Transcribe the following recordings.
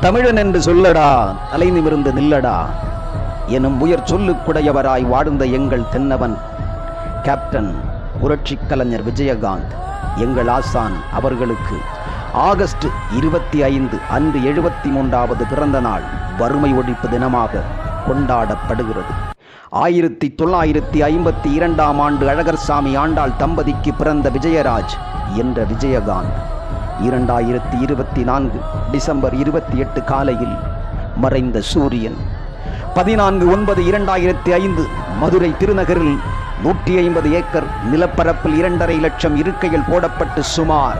தமிழன் என்று சொல்லடா தலை நிமிர்ந்து நில்லடா. எனும் உயர் சொல்லுக்குடையவராய் வாழ்ந்த எங்கள் தென்னவன் கேப்டன் புரட்சிக் கலைஞர் விஜயகாந்த் எங்கள் ஆசான் அவர்களுக்கு ஆகஸ்ட் இருபத்தி ஐந்து அன்று எழுபத்தி மூன்றாவது பிறந்த நாள் வறுமை ஒழிப்பு தினமாக கொண்டாடப்படுகிறது. ஆயிரத்தி தொள்ளாயிரத்தி ஐம்பத்தி இரண்டாம் ஆண்டு அழகர்சாமி ஆண்டாள் தம்பதிக்கு பிறந்த விஜயராஜ் என்ற விஜயகாந்த். இரண்டாயிரத்தி இருபத்தி நான்கு டிசம்பர் இருபத்தி எட்டு காலையில் மறைந்த சூரியன். பதினான்கு ஒன்பது இரண்டாயிரத்தி ஐந்து மதுரை திருநகரில் நூற்றி ஐம்பது ஏக்கர் நிலப்பரப்பில் இரண்டரை லட்சம் இருக்கைகள் போடப்பட்டு சுமார்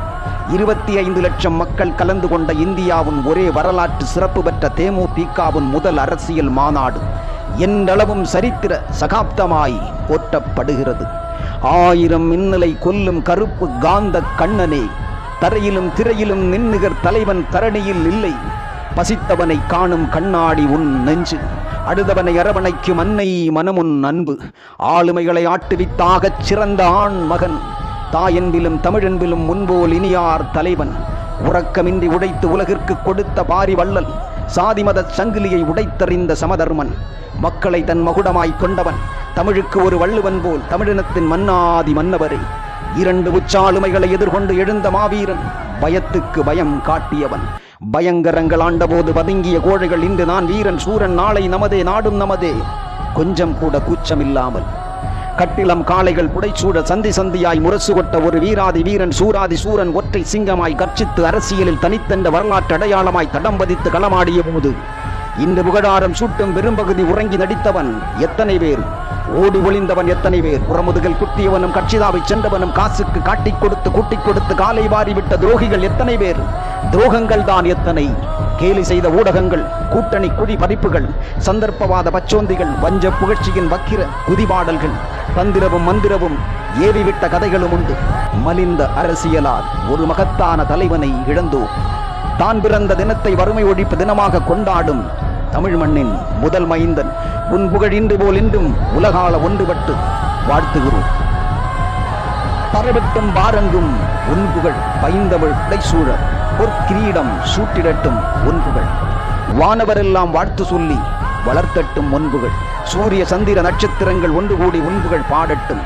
இருபத்தி ஐந்து லட்சம் மக்கள் கலந்து கொண்ட இந்தியாவின் ஒரே வரலாற்று சிறப்பு பெற்ற தேமுதிகவின் முதல் அரசியல் மாநாடு என்றளவும் சரித்திர சகாப்தமாய் போற்றப்படுகிறது. ஆயிரம் மின்னலை கொல்லும் கருப்பு காந்த கண்ணனே தரையிலும் திரையிலும் நின்னுகர் தலைவன் தரணியில் இல்லை. பசித்தவனை காணும் கண்ணாடி உன் நெஞ்சு. அடுதவனை அரவணைக்கும் அன்னை மனமுன் அன்பு. ஆளுமைகளை ஆட்டுவித்தாகச் சிறந்த ஆண் மகன். தாயென்பிலும் தமிழென்பிலும் முன்போல் இனியார் தலைவன். உறக்கமின்றி உடைத்து உலகிற்கு கொடுத்த பாரி வள்ளல் சாதி மத சங்கிலியை உடைத்தறிந்த சமதர்மன். மக்களை தன் மகுடமாய் கொண்டவன். தமிழுக்கு ஒரு வள்ளுவன் போல் தமிழினத்தின் மன்னாதி மன்னவரே. இரண்டு உச்சாளுமைகளை எதிர்கொண்டு எழுந்த மாவீரன் பயத்துக்கு பயம் காட்டியவன். பயங்கரங்கள் ஆண்டபோது பதுங்கிய கோழைகள் இன்று நான் வீரன் சூரன் நாளை நமதே நாடும் நமதே. கொஞ்சம் கூட கூச்சமில்லாமல் கட்டிலம் காளைகள் புடைச்சூட சந்தி சந்தியாய் முரசு கொட்ட ஒரு வீராதி வீரன் சூராதி சூரன் ஒற்றை சிங்கமாய் கர்ச்சித்து அரசியலில் தனித்தென்ற வரலாற்று அடையாளமாய் தடம் பதித்து களமாடிய போது இந்த புகழாரம் சூட்டும் பெரும்பகுதி உறங்கி நடித்தவன் எத்தனை பேர்? ஓடி ஒளிந்தவன் எத்தனை பேர்? புறமுதுகள் குத்தியவனும் கட்சிதாவை சென்றவனும் காசுக்கு காட்டிக் கொடுத்து கூட்டிக் கொடுத்து காலை வாரிவிட்ட துரோகிகள் எத்தனை பேர்? துரோகங்கள் தான் எத்தனை? கேலி செய்த ஊடகங்கள் கூட்டணி குழி பறிப்புகள் சந்தர்ப்பவாத பச்சோந்திகள் வஞ்ச புகழ்ச்சியின் வக்கிர குதிபாடல்கள் தந்திரவும் மந்திரவும் ஏறிவிட்ட கதைகளும் உண்டு. மலிந்த அரசியலால் ஒரு மகத்தான தலைவனை இழந்தோம். தான் பிறந்த தினத்தை வறுமை ஒழிப்பு தினமாக கொண்டாடும் தமிழ் மண்ணின் முதல் மைந்தன். உன் புகழ் இன்று போல் இன்றும் உலகால ஒன்றுபட்டு வாழ்த்துகிறோம். பரவட்டும் பாரங்கும் உன் புகழ் பைந்தவள் புடைசூழ பொற்கிரீடம் சூட்டிடட்டும் உன் புகழ். வானவரெல்லாம் வாழ்த்து சொல்லி வளர்த்தட்டும் ஒன்புகள் சூரிய சந்திர நட்சத்திரங்கள் ஒன்று கூடி உன்புகள் பாடட்டும்.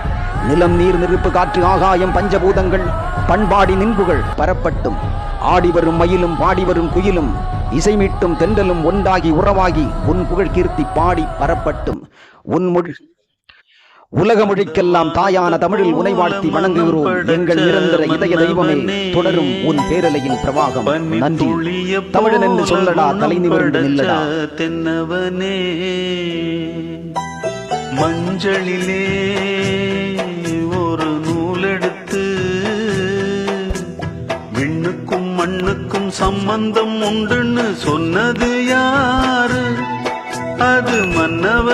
நிலம் நீர் நெருப்பு காற்று ஆகாயம் பஞ்சபூதங்கள் பண்பாடி நின்புகள் பரப்பட்டும். ஆடி வரும் மயிலும் பாடி வரும் குயிலும் இசைமீட்டும் தென்றலும் ஒன்றாகி உறவாகி உன் புகழ் கீர்த்தி பாடி பரப்பட்டும் உன் மொழி உலக மொழிக்கெல்லாம் தாயான தமிழில் உனை வாழ்த்தி வணங்குகிறோம். எங்கள் நிரந்தர இதய தெய்வமே தொடரும் உன் பேரலையின் பிரவாகம். நன்றி. தமிழன் என்று சொல்லடா தலை நிமிர்ந்து நில்லடா. தென்னவனே மஞ்சளிலே மண்ணுக்கும் சம்பந்தம் உண்டுன்னு சொன்னது யாரு? அது மன்னவன்